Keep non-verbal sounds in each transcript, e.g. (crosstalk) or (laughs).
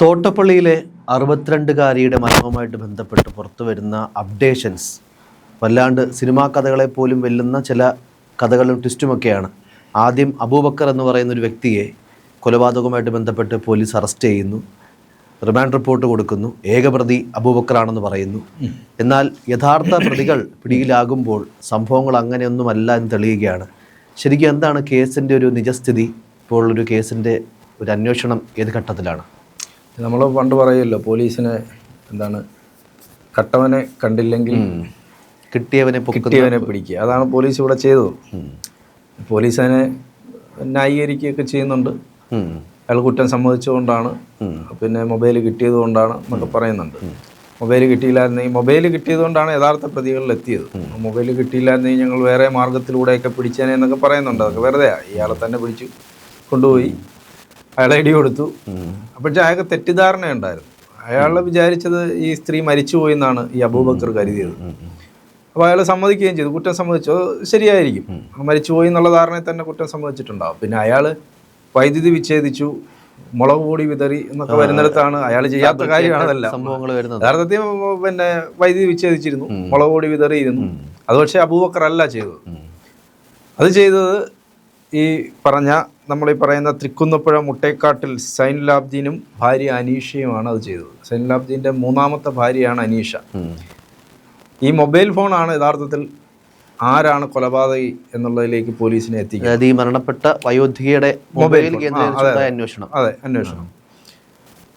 തോട്ടപ്പള്ളിയിലെ അറുപത്തിരണ്ടുകാരിയുടെ മരണവുമായിട്ട് ബന്ധപ്പെട്ട് പുറത്തു വരുന്ന അപ്ഡേഷൻസ് വല്ലാണ്ട് സിനിമാ കഥകളെ പോലും വെല്ലുന്ന ചില കഥകളും ട്വിസ്റ്റുമൊക്കെയാണ്. ആദ്യം അബൂബക്കർ എന്ന് പറയുന്ന ഒരു വ്യക്തിയെ കൊലപാതകവുമായിട്ട് ബന്ധപ്പെട്ട് പോലീസ് അറസ്റ്റ് ചെയ്യുന്നു. റിമാൻഡ് റിപ്പോർട്ട് കൊടുക്കുന്നു. ഏകപ്രതി അബൂബക്കറാണെന്ന് പറയുന്നു. എന്നാൽ യഥാർത്ഥ പ്രതികൾ പിടിയിലാകുമ്പോൾ സംഭവങ്ങൾ അങ്ങനെയൊന്നുമല്ല എന്ന് തെളിയുകയാണ്. ശരിക്കും എന്താണ് കേസിന്റെ ഒരു നിജസ്ഥിതി? ഇപ്പോൾ ഒരു കേസിന്റെ ഒരു അന്വേഷണം ഏത് ഘട്ടത്തിലാണ്? നമ്മൾ പണ്ട് പറയുമല്ലോ പോലീസിനെ എന്താണ് കട്ടവനെ കണ്ടില്ലെങ്കിൽ കിട്ടിയവനെ കിട്ടിയവനെ പിടിക്കുക. അതാണ് പോലീസ് ഇവിടെ ചെയ്തത്. പോലീസ് അതിനെ ന്യായീകരിക്കുകയൊക്കെ ചെയ്യുന്നുണ്ട്. അയാൾ കുറ്റം സമ്മതിച്ചുകൊണ്ടാണ്. പിന്നെ മൊബൈൽ കിട്ടിയത് കൊണ്ടാണ് എന്നൊക്കെ പറയുന്നുണ്ട്. മൊബൈൽ കിട്ടിയില്ലായിരുന്നെങ്കിൽ മൊബൈൽ കിട്ടിയതുകൊണ്ടാണ് യഥാർത്ഥ പ്രതികളിൽ എത്തിയത്. മൊബൈൽ കിട്ടിയില്ലായിരുന്നെങ്കിൽ ഞങ്ങൾ വേറെ മാർഗത്തിലൂടെയൊക്കെ പിടിച്ചേനെ എന്നൊക്കെ പറയുന്നുണ്ട്. അതൊക്കെ വെറുതെ ഇയാളെ തന്നെ പിടിച്ചു കൊണ്ടുപോയി. അയാളെ ഇടി കൊടുത്തു. അപ്പോഴത്തെ അയാൾക്ക് തെറ്റിദ്ധാരണയുണ്ടായിരുന്നു. അയാളെ വിചാരിച്ചത് ഈ സ്ത്രീ മരിച്ചുപോയി എന്നാണ് ഈ അബൂബക്കർ കരുതിയത്. അപ്പോൾ അയാൾ സമ്മതിക്കുകയും ചെയ്തു. കുറ്റം സമ്മതിച്ചു. ശരിയായിരിക്കും. മരിച്ചുപോയി എന്നുള്ള ധാരണയിൽ തന്നെ കുറ്റം സമ്മതിച്ചിട്ടുണ്ടാവും. പിന്നെ അയാൾ വൈദ്യുതി വിച്ഛേദിച്ചു. മുളക് പൊടി വിതറി എന്നൊക്കെ വരുന്നിടത്താണ് അയാൾ ചെയ്യാത്ത കാര്യമാണതല്ല സംഭവങ്ങൾ വരുന്നത്. യഥാർത്ഥത്തിൽ പിന്നെ വൈദ്യുതി വിച്ഛേദിച്ചിരുന്നു. മുളക് പൊടി വിതറിയിരുന്നു. അത് പക്ഷേ അബൂബക്കർ അല്ല ചെയ്തത് അത് ചെയ്തത് ഈ പറഞ്ഞ നമ്മൾ ഈ പറയുന്ന തൃക്കുന്നപ്പുഴ മുട്ടേക്കാട്ടിൽ സൈൻ ലാബ്ദീനും ഭാര്യ അനീഷയുമാണ് അത് ചെയ്തത്. സൈൻ ലാബ്ദീന്റെ മൂന്നാമത്തെ ഭാര്യയാണ് അനീഷ. ഈ മൊബൈൽ ഫോണാണ് യഥാർത്ഥത്തിൽ ആരാണ് കൊലപാതകി എന്നുള്ളതിലേക്ക് പോലീസിനെ എത്തിക്കുന്നത്. അതായത് ഈ മരണപ്പെട്ട വയോധികയുടെ മൊബൈൽ അന്വേഷണം. അതെ അന്വേഷണം.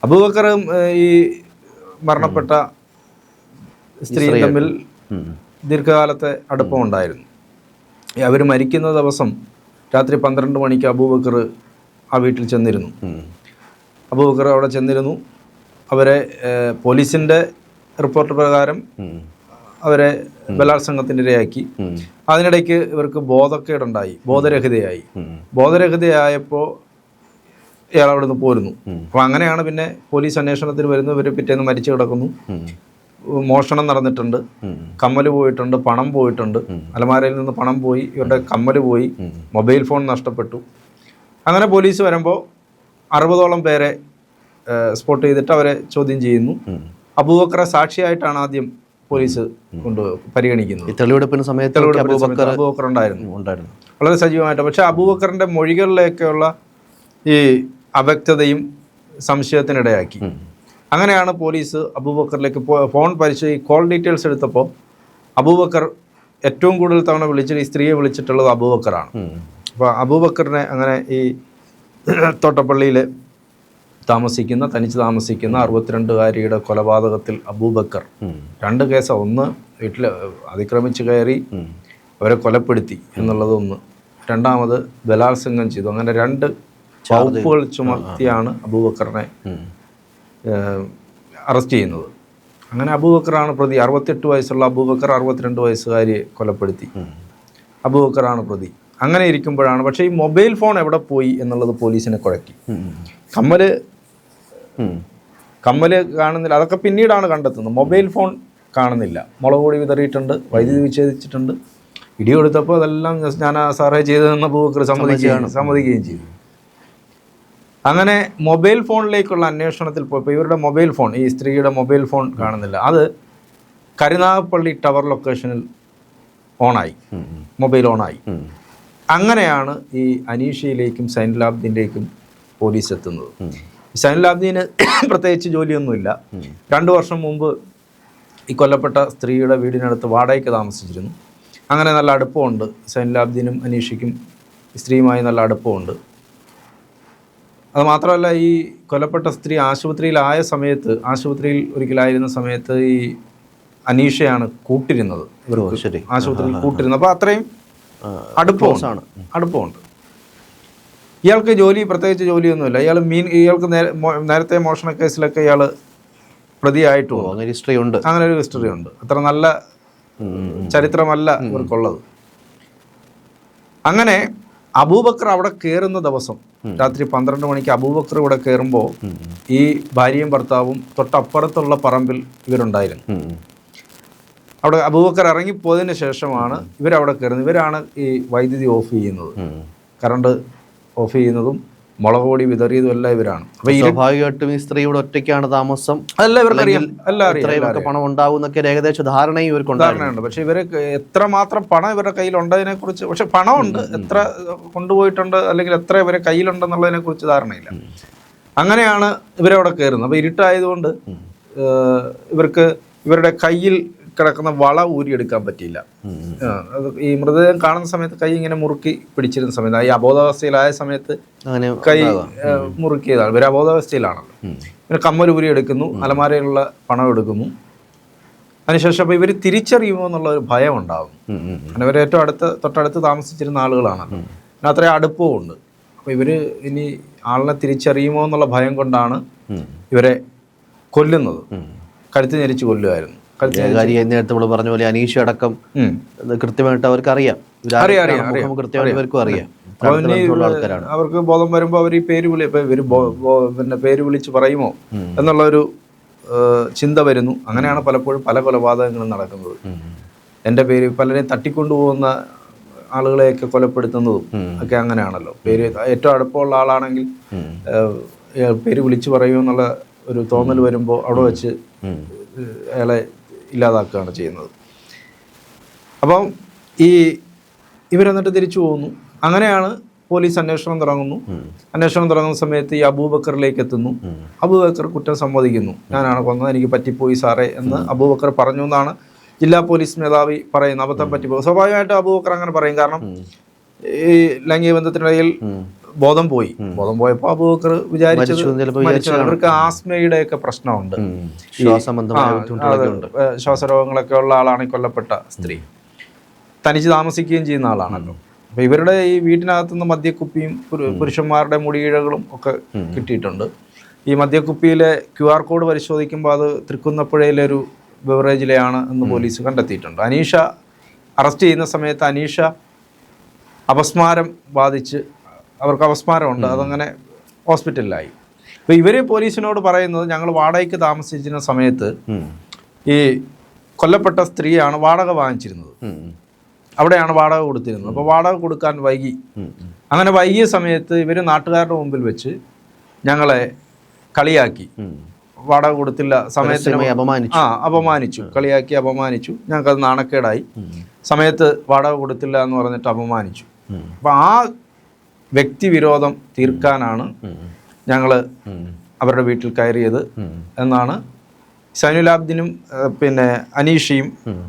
അബൂബക്കറും ഈ മരണപ്പെട്ട സ്ത്രീ തമ്മിൽ ദീർഘകാലത്തെ അടുപ്പമുണ്ടായിരുന്നു അവർ മരിക്കുന്ന ദിവസം രാത്രി പന്ത്രണ്ട് മണിക്ക് അബൂബക്കർ ആ വീട്ടിൽ ചെന്നിരുന്നു. അബൂബക്കർ അവിടെ ചെന്നിരുന്നു. അവരെ പോലീസിന്റെ റിപ്പോർട്ട് പ്രകാരം അവരെ ബലാത്സംഗത്തിന്റെ ഇരയാക്കി. അതിനിടയ്ക്ക് ഇവർക്ക് ബോധക്കേടുണ്ടായി ബോധരഹിതയായി. ബോധരഹിതയായപ്പോൾ ഇയാൾ അവിടെ നിന്ന് പോരുന്നു അപ്പോൾ അങ്ങനെയാണ് പിന്നെ പോലീസ് അന്വേഷണത്തിന് വരുന്നത് ഇവർ പിറ്റേന്ന് മരിച്ചു കിടക്കുന്നു. മോഷണം നടന്നിട്ടുണ്ട്. കമ്മൽ കമ്മൽ പോയിട്ടുണ്ട് പണം പോയിട്ടുണ്ട്. അലമാരയിൽ നിന്ന് പണം പോയി ഇവരുടെ കമ്മൽ പോയി മൊബൈൽ ഫോൺ നഷ്ടപ്പെട്ടു. അങ്ങനെ പോലീസ് വരുമ്പോൾ അറുപതോളം പേരെ സ്പോട്ട് ചെയ്തിട്ട് അവരെ ചോദ്യം ചെയ്യുന്നു. അബൂബക്കറെ സാക്ഷിയായിട്ടാണ് ആദ്യം പോലീസ് കൊണ്ട് പരിഗണിക്കുന്നത്. തെളിവെടുപ്പിന് സമയത്ത് അബൂബക്കർ ഉണ്ടായിരുന്നു. ഉണ്ടായിരുന്നു. വളരെ സജീവമായിട്ട്. പക്ഷേ അബൂബക്കറിന്റെ മൊഴികളിലേക്കുള്ള ഈ അവ്യക്തതയും സംശയത്തിനിടയാക്കി. അങ്ങനെയാണ് പോലീസ് അബൂബക്കറിലേക്ക് ഫോൺ പരിശോധി കോൾ ഡീറ്റെയിൽസ് എടുത്തപ്പോൾ അബൂബക്കർ ഏറ്റവും കൂടുതൽ തവണ വിളിച്ചിട്ട് ഈ സ്ത്രീയെ വിളിച്ചിട്ടുള്ളത് അബൂബക്കറാണ്. അപ്പോൾ അബൂബക്കറിനെ അങ്ങനെ ഈ തോട്ടപ്പള്ളിയിൽ താമസിക്കുന്ന തനിച്ച് താമസിക്കുന്ന അറുപത്തിരണ്ടുകാരിയുടെ കൊലപാതകത്തിൽ അബൂബക്കർ രണ്ട് കേസ്. ഒന്ന് വീട്ടിൽ അതിക്രമിച്ച് കയറി അവരെ കൊലപ്പെടുത്തി എന്നുള്ളത് ഒന്ന്. രണ്ടാമത് ബലാത്സംഗം ചെയ്തു. അങ്ങനെ രണ്ട് വകുപ്പുകൾ ചുമത്തിയാണ് അബൂബക്കറിനെ അറസ്റ്റ് ചെയ്യുന്നത്. അങ്ങനെ അബൂബക്കറാണ് പ്രതി അറുപത്തെട്ട് വയസ്സുള്ള അബൂബക്കർ അറുപത്തിരണ്ട് വയസ്സുകാരിയെ കൊലപ്പെടുത്തി. അബൂബക്കറാണ് പ്രതി. അങ്ങനെ ഇരിക്കുമ്പോഴാണ് പക്ഷേ ഈ മൊബൈൽ ഫോൺ എവിടെ പോയി എന്നുള്ളത് പോലീസിനെ കുഴക്കി. കമ്മൽ കമ്മൽ കമ്മൽ കാണുന്നില്ല. അതൊക്കെ പിന്നീടാണ് കണ്ടെത്തുന്നത്. മൊബൈൽ ഫോൺ കാണുന്നില്ല. മുളക് പൊടി വിതറിയിട്ടുണ്ട്. വൈദ്യുതി വിച്ഛേദിച്ചിട്ടുണ്ട്. ഇടി കൊടുത്തപ്പോൾ അതെല്ലാം ഞാൻ ആ സാറേ ചെയ്തതെന്ന് അബൂബക്കർ സമ്മതിക്കുകയാണ്. സമ്മതിക്കുകയും ചെയ്തു. അങ്ങനെ മൊബൈൽ ഫോണിലേക്കുള്ള അന്വേഷണത്തിൽ പോയപ്പോൾ ഇവരുടെ മൊബൈൽ ഫോൺ ഈ സ്ത്രീയുടെ മൊബൈൽ ഫോൺ കാണുന്നില്ല. അത് കരുനാഗപ്പള്ളി ടവർ ലൊക്കേഷനിൽ ഓണായി. മൊബൈൽ ഓണായി. അങ്ങനെയാണ് ഈ അനീഷയിലേക്കും സൈനുലാബ്ദീന്റെയും പോലീസ് എത്തുന്നത്. സൈനുലാബ്ദീന് പ്രത്യേകിച്ച് ജോലിയൊന്നുമില്ല. രണ്ടു വർഷം മുമ്പ് ഈ കൊല്ലപ്പെട്ട സ്ത്രീയുടെ വീടിനടുത്ത് വാടകയ്ക്ക് താമസിച്ചിരുന്നു. അങ്ങനെ നല്ല അടുപ്പമുണ്ട്. സൈനുലാബ്ദീനും അനീഷയ്ക്കും സ്ത്രീയുമായി നല്ല അടുപ്പമുണ്ട്. അത് മാത്രമല്ല ഈ കൊല്ലപ്പെട്ട സ്ത്രീ ആശുപത്രിയിലായ സമയത്ത് ആശുപത്രിയിൽ ഒരിക്കലായിരുന്ന സമയത്ത് ഈ അനീഷയാണ് കൂട്ടിരുന്നത്. ശരി. ആശുപത്രിയിൽ കൂട്ടിരുന്നത്. അപ്പോൾ അത്രയും അടുപ്പമാണ് അടുപ്പമുണ്ട്. ഇയാൾക്ക് ജോലി പ്രത്യേകിച്ച് ജോലിയൊന്നുമില്ല. ഇയാൾ മീൻ ഇയാൾക്ക് നേരത്തെ മോഷണ കേസിലൊക്കെ ഇയാൾ പ്രതിയായിട്ടും അങ്ങനെ ഹിസ്റ്ററി ഉണ്ട്. അങ്ങനെ ഒരു ഹിസ്റ്ററി ഉണ്ട്. അത്ര നല്ല. ചരിത്രമല്ല ഇവർക്കുള്ളത്. അങ്ങനെ അബൂബക്കർ അവിടെ കയറുന്ന ദിവസം രാത്രി പന്ത്രണ്ട് മണിക്ക് അബൂബക്കർ ഇവിടെ കയറുമ്പോൾ ഈ ഭാര്യയും ഭർത്താവും തൊട്ടപ്പുറത്തുള്ള പറമ്പിൽ ഇവരുണ്ടായിരുന്നു. അവിടെ അബൂബക്കർ ഇറങ്ങിപ്പോയതിന് ശേഷമാണ് ഇവരവിടെ കയറുന്നത് ഇവരാണ് ഈ വൈദ്യുതി ഓഫ് ചെയ്യുന്നത്. കറണ്ട് ഓഫ് ചെയ്യുന്നതും മുളക് പൊടി വിതറിയതും എല്ലാം ഇവരാണ്. അപ്പൊ സ്വാഭാവികമായിട്ടും ഈ സ്ത്രീയുടെ ഒറ്റയ്ക്കാണ് താമസം. അല്ല ഇവർക്കറിയാം. പണം ഉണ്ടാവും എന്നൊക്കെ ഏകദേശം ധാരണയും ഇവർക്ക് ധാരണയുണ്ട്. പക്ഷെ ഇവർ എത്ര മാത്രം പണം ഇവരുടെ കയ്യിൽ ഉണ്ടതിനെ കുറിച്ച് പക്ഷെ പണമുണ്ട് എത്ര കൊണ്ടുപോയിട്ടുണ്ട് അല്ലെങ്കിൽ എത്ര ഇവരെ കയ്യിലുണ്ടെന്നുള്ളതിനെ കുറിച്ച് ധാരണയില്ല അങ്ങനെയാണ് ഇവരവിടെ കയറുന്നത്. അപ്പൊ ഇരുട്ടായതുകൊണ്ട് ഇവർക്ക് ഇവരുടെ കയ്യിൽ കിടക്കുന്ന വള ഊരിയെടുക്കാൻ പറ്റിയില്ല. അത് ഈ മൃതദേഹം കാണുന്ന സമയത്ത് കൈ ഇങ്ങനെ മുറുക്കി പിടിച്ചിരുന്ന സമയത്ത് ഈ അബോധാവസ്ഥയിലായ സമയത്ത് കൈ മുറുക്കിയതാണ്. ഇവർ അബോധാവസ്ഥയിലാണല്ലോ പിന്നെ കമ്മൽ ഊരി എടുക്കുന്നു അലമാരയിലുള്ള പണം എടുക്കുന്നു. അതിനുശേഷം അപ്പോൾ ഇവർ തിരിച്ചറിയുമോ എന്നുള്ള ഒരു ഭയം ഉണ്ടാകും. കാരണം ഇവർ ഏറ്റവും അടുത്ത് തൊട്ടടുത്ത് താമസിച്ചിരുന്ന ആളുകളാണല്ലോ പിന്നെ അത്രയും അടുപ്പവും ഉണ്ട്. അപ്പോൾ ഇവർ ഇനി ആളിനെ തിരിച്ചറിയുമോ എന്നുള്ള ഭയം കൊണ്ടാണ് ഇവരെ കൊല്ലുന്നത്. കഴുത്ത് ഞെരിച്ച് കൊല്ലുമായിരുന്നു ഏകാരി നേരത്തെ നമ്മൾ പറഞ്ഞ പോലെ അനീഷ് അടക്കം കൃത്യമായിട്ട് അവർക്ക് അറിയാം അറിയാം. കൃത്യമായിട്ട് ഇവർക്കും അവർക്ക് ബോധം വരുമ്പോൾ അവർ ഈ പേര് വിളി ഇവർ പിന്നെ പേര് വിളിച്ച് പറയുമോ എന്നുള്ള ഒരു ചിന്ത വരുന്നു. അങ്ങനെയാണ് പലപ്പോഴും പല കൊലപാതകങ്ങളും നടക്കുന്നത്. എന്റെ പേര് പലരെയും തട്ടിക്കൊണ്ടുപോകുന്ന ആളുകളെയൊക്കെ കൊലപ്പെടുത്തുന്നതും ഒക്കെ അങ്ങനെയാണല്ലോ. പേര് ഏറ്റവും അടുപ്പമുള്ള ആളാണെങ്കിൽ പേര് വിളിച്ചു പറയുമോ എന്നുള്ള ഒരു തോന്നൽ വരുമ്പോൾ അവിടെ വെച്ച് അയാളെ ഇല്ലാതാക്കുകയാണ് ചെയ്യുന്നത്. അപ്പം ഈ ഇവരെന്നിട്ട് തിരിച്ചു പോകുന്നു അങ്ങനെയാണ് പോലീസ് അന്വേഷണം തുടങ്ങുന്നു. അന്വേഷണം തുടങ്ങുന്ന സമയത്ത് ഈ അബൂബക്കറിലേക്ക് എത്തുന്നു. അബൂബക്കർ കുറ്റം സമ്മതിക്കുന്നു. ഞാനാണ് കൊന്നത് എനിക്ക് പറ്റിപ്പോയി സാറേ എന്ന് അബൂബക്കർ പറഞ്ഞു എന്നാണ് ജില്ലാ പോലീസ് മേധാവി പറയുന്നത്. അബദ്ധം പറ്റിപ്പോയി. സ്വാഭാവികമായിട്ടും അബൂബക്കർ അങ്ങനെ പറയും. കാരണം ഈ ലൈംഗിക ബന്ധത്തിനിടയിൽ ബോധം പോയി. ബോധം പോയപ്പോ അബൂബക്കർ വിചാരിച്ചത് അവർക്ക് ആസ്മയുടെ ഒക്കെ പ്രശ്നമുണ്ട്. ശ്വാസരോഗങ്ങളൊക്കെ ഉള്ള ആളാണ് ഈ കൊല്ലപ്പെട്ട സ്ത്രീ. തനിച്ച് താമസിക്കുകയും ചെയ്യുന്ന ആളാണല്ലോ. അപ്പൊ ഇവരുടെ ഈ വീട്ടിനകത്തുനിന്ന് മദ്യക്കുപ്പിയും പുരു- പുരുഷന്മാരുടെ മുടിയിഴകളും ഒക്കെ കിട്ടിയിട്ടുണ്ട്. ഈ മദ്യക്കുപ്പിയിലെ ക്യു ആർ കോഡ് പരിശോധിക്കുമ്പോൾ അത് തൃക്കുന്നപ്പുഴയിലെ ഒരു ബിവറേജിലെയാണ് എന്ന് പോലീസ് കണ്ടെത്തിയിട്ടുണ്ട്. അനീഷ അറസ്റ്റ് ചെയ്യുന്ന സമയത്ത് അനീഷ അപസ്മാരം ബാധിച്ച് അവർക്ക് അവസ്മാരമുണ്ട്. അതങ്ങനെ ഹോസ്പിറ്റലിലായി. അപ്പോൾ ഇവർ പോലീസിനോട് പറയുന്നത് ഞങ്ങൾ വാടകയ്ക്ക് താമസിച്ചിരുന്ന സമയത്ത് ഈ കൊല്ലപ്പെട്ട സ്ത്രീയാണ് വാടക വാങ്ങിച്ചിരുന്നത്. അവിടെയാണ് വാടക കൊടുത്തിരുന്നത്. അപ്പോൾ വാടക കൊടുക്കാൻ വൈകി. അങ്ങനെ വൈകിയ സമയത്ത് ഇവർ നാട്ടുകാരുടെ മുമ്പിൽ വെച്ച് ഞങ്ങളെ കളിയാക്കി. വാടക കൊടുത്തില്ല സമയത്തിന് അപമാനിച്ചു. ആ അപമാനിച്ചു. കളിയാക്കി അപമാനിച്ചു. ഞങ്ങൾക്കത് നാണക്കേടായി. സമയത്ത് വാടക കൊടുത്തില്ല എന്ന് പറഞ്ഞിട്ട് അപമാനിച്ചു. അപ്പം ആ വ്യക്തിവിരോധം തീർക്കാനാണ്. ഞങ്ങൾ അവരുടെ വീട്ടിൽ കയറിയത് എന്നാണ് സൈനുലാബ്ദിനും പിന്നെ അനീഷയും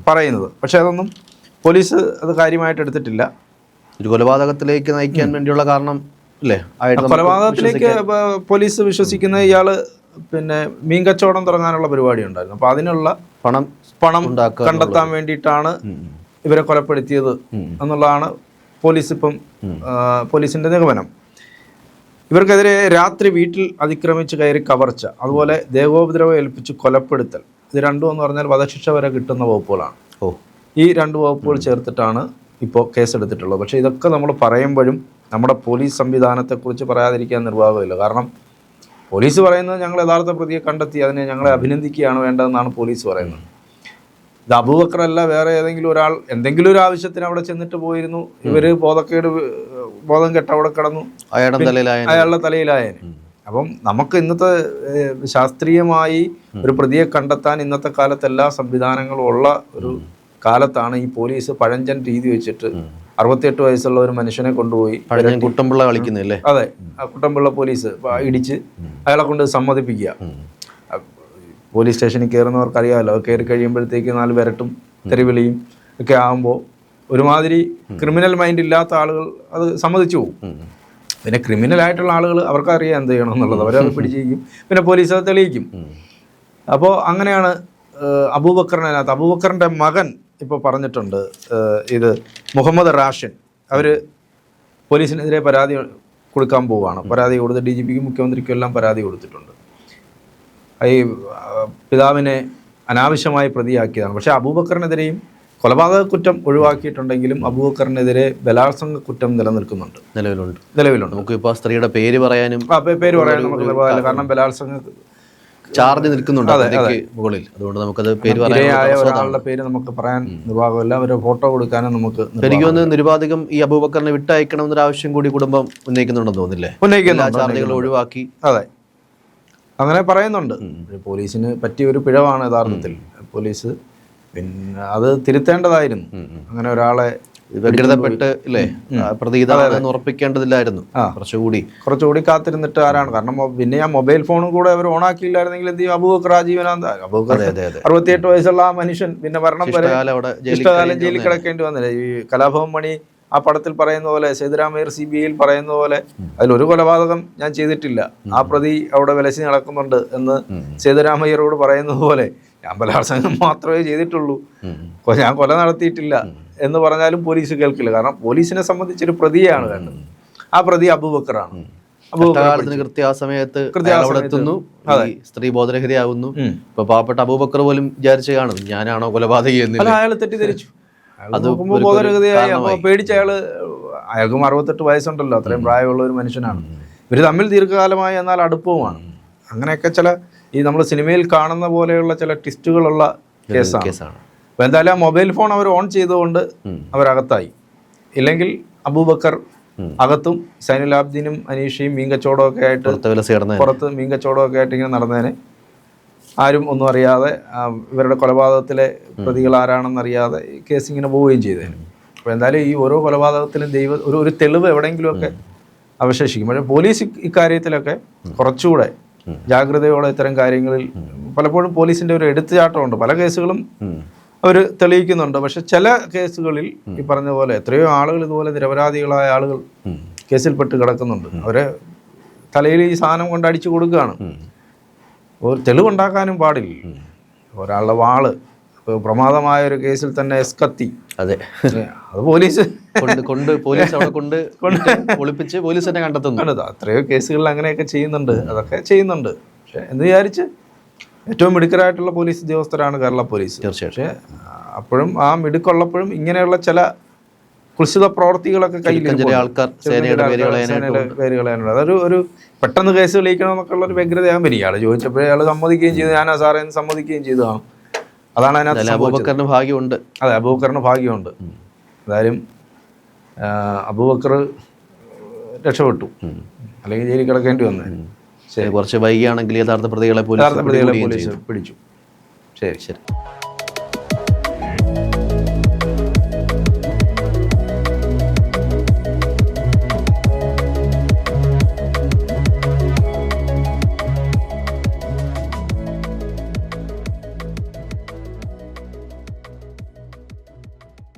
പറയുന്നത്. പക്ഷെ അതൊന്നും പോലീസ് അത് കാര്യമായിട്ട് എടുത്തിട്ടില്ല. ഒരു കൊലപാതകത്തിലേക്ക് നയിക്കാൻ വേണ്ടിയുള്ള കാരണം അല്ലേ കൊലപാതകത്തിലേക്ക് പോലീസ് വിശ്വസിക്കുന്ന ഇയാൾ പിന്നെ മീൻ കച്ചവടം തുടങ്ങാനുള്ള പരിപാടി ഉണ്ടായിരുന്നു. അപ്പൊ അതിനുള്ള പണം പണം കണ്ടെത്താൻ വേണ്ടിയിട്ടാണ് ഇവരെ കൊലപ്പെടുത്തിയത് എന്നുള്ളതാണ് പോലീസ് ഇപ്പം പോലീസിന്റെ നിഗമനം. ഇവർക്കെതിരെ രാത്രി വീട്ടിൽ അതിക്രമിച്ച് കയറി കവർച്ച അതുപോലെ ദേഹോപദ്രവം ഏൽപ്പിച്ച് കൊലപ്പെടുത്തൽ ഇത് രണ്ടും എന്ന് പറഞ്ഞാൽ വധശിക്ഷ വരെ കിട്ടുന്ന വകുപ്പുകളാണ്. ഓ. ഈ രണ്ട് വകുപ്പുകൾ ചേർത്തിട്ടാണ് ഇപ്പോൾ കേസെടുത്തിട്ടുള്ളത്. പക്ഷേ ഇതൊക്കെ നമ്മൾ പറയുമ്പോഴും നമ്മുടെ പോലീസ് സംവിധാനത്തെക്കുറിച്ച് പറയാതിരിക്കാൻ നിർവാഹമില്ല. കാരണം പോലീസ് പറയുന്നത് ഞങ്ങൾ യഥാർത്ഥ പ്രതിയെ കണ്ടെത്തി അതിനെ ഞങ്ങളെ അഭിനന്ദിക്കുകയാണ് വേണ്ടതെന്നാണ് പോലീസ് പറയുന്നത്. ഇത് അബൂബക്കറല്ല വേറെ ഏതെങ്കിലും ഒരാൾ എന്തെങ്കിലും ഒരു ആവശ്യത്തിന് അവിടെ ചെന്നിട്ട് പോയിരുന്നു. ഇവർ ബോധക്കേട് ബോധം കെട്ട് അവിടെ കിടന്നു. അയാളുടെ തലയിലായന്. അപ്പം നമുക്ക് ഇന്നത്തെ ശാസ്ത്രീയമായി ഒരു പ്രതിയെ കണ്ടെത്താൻ ഇന്നത്തെ കാലത്ത് എല്ലാ സംവിധാനങ്ങളും ഉള്ള ഒരു കാലത്താണ് ഈ പോലീസ് പഴഞ്ചൻ രീതി വെച്ചിട്ട് അറുപത്തിയെട്ട് വയസ്സുള്ള ഒരു മനുഷ്യനെ കൊണ്ടുപോയി. കുട്ടമ്പിള്ള കളിക്കുന്നില്ലേ അതെ. കുട്ടമ്പിള്ള പോലീസ് ഇടിച്ച് അയാളെ കൊണ്ട് സമ്മതിപ്പിക്കുക. പോലീസ് സ്റ്റേഷനിൽ കയറുന്നവർക്ക് അറിയാമല്ലോ കയറി കഴിയുമ്പോഴത്തേക്ക് നാല് വരട്ടും തെരുവിളിയും ഒക്കെ ആകുമ്പോൾ ഒരുമാതിരി ക്രിമിനൽ മൈൻഡ് ഇല്ലാത്ത ആളുകൾ അത് സമ്മതിച്ചു പോകും. പിന്നെ ക്രിമിനൽ ആയിട്ടുള്ള ആളുകൾ അവർക്കറിയാം എന്ത് ചെയ്യണം എന്നുള്ളത്. അവരത് പിടിച്ചിരിക്കും. പിന്നെ പോലീസ് അത് തെളിയിക്കും. അപ്പോൾ അങ്ങനെയാണ് അബൂബക്കറിനകത്ത് അബൂബക്കറിന്റെ മകൻ ഇപ്പോൾ പറഞ്ഞിട്ടുണ്ട് ഇത് മുഹമ്മദ് റാഷൻ. അവർ പോലീസിനെതിരെ പരാതി കൊടുക്കാൻ പോവുകയാണ്. പരാതി കൊടുത്ത് ഡി ജി പിക്കും മുഖ്യമന്ത്രിക്കും എല്ലാം പരാതി കൊടുത്തിട്ടുണ്ട്. ഈ പിതാവിനെ അനാവശ്യമായി പ്രതിയാക്കിയതാണ്. പക്ഷേ അബൂബക്കറിനെതിരെയും കൊലപാതക കുറ്റം ഒഴിവാക്കിയിട്ടുണ്ടെങ്കിലും അബൂബക്കറിനെതിരെ ബലാത്സംഗ കുറ്റം നിലനിൽക്കുന്നുണ്ട്. നിലവിലുണ്ട്. നിലവിലുണ്ട്. നമുക്ക് ഇപ്പോൾ സ്ത്രീയുടെ പേര് പറയാനും പേര് പറയാനും നമുക്ക് നിർവാഹമില്ല കാരണം ബലാത്സംഗ ചാർജ് നിൽക്കുന്നുണ്ട് മുകളിൽ. അതുകൊണ്ട് നമുക്കത് പേര് ഇരയായ ഒരാളുടെ പേര് നമുക്ക് പറയാൻ നിർവാഹമില്ല അവരെ ഫോട്ടോ കൊടുക്കാനും നമുക്ക് എനിക്ക് തോന്നുന്നു നിരുപാധികം ഈ അബൂബക്കറിനെ വിട്ടയക്കണം എന്നൊരു ആവശ്യം കൂടി കുടുംബം ഉന്നയിക്കുന്നുണ്ടെന്ന് തോന്നുന്നില്ലേ? ഉന്നയിക്കുന്നു ചാർജുകൾ ഒഴിവാക്കി. അതെ. അങ്ങനെ പറയുന്നുണ്ട്. പോലീസിന് പറ്റിയ ഒരു പിഴവാണ് യഥാർത്ഥത്തിൽ. പോലീസ് പിന്നെ അത് തിരുത്തേണ്ടതായിരുന്നു. അങ്ങനെ ഒരാളെ വ്യഗ്രതപ്പെട്ട് ഇല്ലേ? ഉറപ്പിക്കേണ്ടതില്ലായിരുന്നു. കുറച്ചുകൂടി. കുറച്ചുകൂടി കാത്തിരുന്നിട്ട് ആരാണ്? കാരണം പിന്നെ ആ മൊബൈൽ ഫോണും കൂടെ അവർ ഓൺ ആക്കിയില്ലായിരുന്നെങ്കിൽ എന്ത് ചെയ്യും? അബൂബക്കർ ആജീവനാന്ത അബൂബക്കർ അറുപത്തിയെട്ട് വയസ്സുള്ള ആ മനുഷ്യൻ പിന്നെ മരണം വരെ ഇഷ്ടകാലം ജയിലിൽ കിടക്കേണ്ടി വന്നില്ല. ഈ കലാഭവൻ മണി ആ പടത്തിൽ പറയുന്ന പോലെ സേതുരാമയ്യർ സി ബി ഐയിൽ പറയുന്ന പോലെ അതിലൊരു കൊലപാതകം ഞാൻ ചെയ്തിട്ടില്ല. ആ പ്രതി അവിടെ വിലസി നടക്കുന്നുണ്ട് എന്ന് സേതുരാമയ്യരോട് പറയുന്നത് പോലെ ഞാൻ ബലാത്സംഗം മാത്രമേ ചെയ്തിട്ടുള്ളൂ. ഞാൻ കൊല നടത്തിയിട്ടില്ല എന്ന് പറഞ്ഞാലും പോലീസ് കേൾക്കില്ല. കാരണം പോലീസിനെ സംബന്ധിച്ചൊരു പ്രതിയാണ് വേണ്ടത്. ആ പ്രതി അബൂബക്കറാണ്. കാലത്തിന് കൃത്യ ആ അയാൾ അവിടെ എത്തുന്നു. സ്ത്രീ ബോധരഹിതയാവുന്നു. ഇപ്പൊ പാവപ്പെട്ട അബൂബക്കർ പോലും വിചാരിച്ചു കാണും ഞാനാണോ കൊലപാതകി എന്ന് അയാൾ തെറ്റിദ്ധരിച്ചു. അത് അപ്പോൾ പേടിച്ച അയാൾ അയാൾക്കും അറുപത്തെട്ട് വയസ്സുണ്ടല്ലോ അത്രയും പ്രായമുള്ള ഒരു മനുഷ്യനാണ്. ഇവർ തമ്മിൽ ദീർഘകാലമായി എന്നാൽ അടുപ്പവുമാണ്. അങ്ങനെയൊക്കെ ചില ഈ നമ്മൾ സിനിമയിൽ കാണുന്ന പോലെയുള്ള ചില ട്വിസ്റ്റുകളുള്ള കേസാണ്. അപ്പൊ അപ്പോൾ എന്തായാലും ആ മൊബൈൽ ഫോൺ അവർ ഓൺ ചെയ്തുകൊണ്ട് അവരകത്തായി. ഇല്ലെങ്കിൽ അബൂബക്കർ അകത്തും സൈനുൽ ആബ്ദീനും അനീഷയും മീൻ കച്ചവടവും ആയിട്ട് പുറത്തെ വില പുറത്ത് മീൻ കച്ചവടവും ആയിട്ട് ഇങ്ങനെ നടന്നേനെ. ആരും ഒന്നും അറിയാതെ ഇവരുടെ കൊലപാതകത്തിലെ പ്രതികൾ ആരാണെന്നറിയാതെ കേസ് ഇങ്ങനെ പോവുകയും ചെയ്തേനെ. അപ്പോൾ എന്തായാലും ഈ ഓരോ കൊലപാതകത്തിലും ദൈവ ഒരു ഒരു തെളിവ് എവിടെയെങ്കിലുമൊക്കെ അവശേഷിക്കും. പക്ഷേ പോലീസ് ഇക്കാര്യത്തിലൊക്കെ കുറച്ചുകൂടെ ജാഗ്രതയോടെ ഇത്തരം കാര്യങ്ങളിൽ പലപ്പോഴും പോലീസിന്റെ ഒരു എടുത്തുചാട്ടമുണ്ട്. പല കേസുകളും അവർ തെളിയിക്കുന്നുണ്ട്. പക്ഷെ ചില കേസുകളിൽ ഈ പറഞ്ഞ പോലെ എത്രയോ ആളുകൾ ഇതുപോലെ നിരപരാധികളായ ആളുകൾ കേസിൽപ്പെട്ട് കിടക്കുന്നുണ്ട്. അവരെ തലയിൽ ഈ സാധനം കൊണ്ട് അടിച്ചു കൊടുക്കുകയാണ്. ഒരു തെളിവുണ്ടാക്കാനും പാടില്ല. ഒരാളുടെ വാൾ ഇപ്പോൾ പ്രമാദമായ ഒരു കേസിൽ തന്നെ എസ്കത്തി. അതെ. അത് പോലീസ്. കൊണ്ട് കൊണ്ട് പോലീസ് അവിടെ കൊണ്ട് (laughs) ഒളിപ്പിച്ച് പോലീസ് തന്നെ കണ്ടെത്തുന്നു. അത്രയോ കേസുകളിൽ അങ്ങനെയൊക്കെ ചെയ്യുന്നുണ്ട്. അതൊക്കെ ചെയ്യുന്നുണ്ട്. പക്ഷെ എന്ന് വിചാരിച്ച്? ഏറ്റവും മിടുക്കരായിട്ടുള്ള പോലീസ് ഉദ്യോഗസ്ഥരാണ് കേരള പോലീസ്. തീർച്ചയായിട്ടും. പക്ഷേ അപ്പോഴും ആ മിടുക്കുള്ളപ്പോഴും ഇങ്ങനെയുള്ള ചില കുൽസിത പ്രവർത്തികളൊക്കെ കയ്യിൽ ചില ആൾക്കാർ സേനയുടെ പേര് കളയാനുണ്ട് അതൊരു ഒരു പെട്ടെന്ന് കേസ് തെളിയിക്കണം എന്നൊക്കെ ഉള്ള ഒരു വ്യഗ്രതയാകുമ്പോൾ ഇയാൾ ചോദിച്ചപ്പോഴേ അയാൾ സമ്മതിക്കുകയും ചെയ്തു. ഞാനാ സാറേ എന്ന് സമ്മതിക്കുകയും ചെയ്തതാണ് അതാണ് അതിനകത്ത്. അബൂബക്കറിന് ഭാഗ്യമുണ്ട്. അതെ അബൂബക്കറിന് ഭാഗ്യമുണ്ട്. എന്തായാലും ആ, അബൂബക്കർ രക്ഷപ്പെട്ടു. അല്ലെങ്കിൽ ജയിലിൽ കിടക്കേണ്ടി വന്നു. ശരി കുറച്ച് വൈകിയാണെങ്കിൽ യഥാർത്ഥ പ്രതികളെ പോലീസ്. പിടിച്ചു. ശരി. ശരി.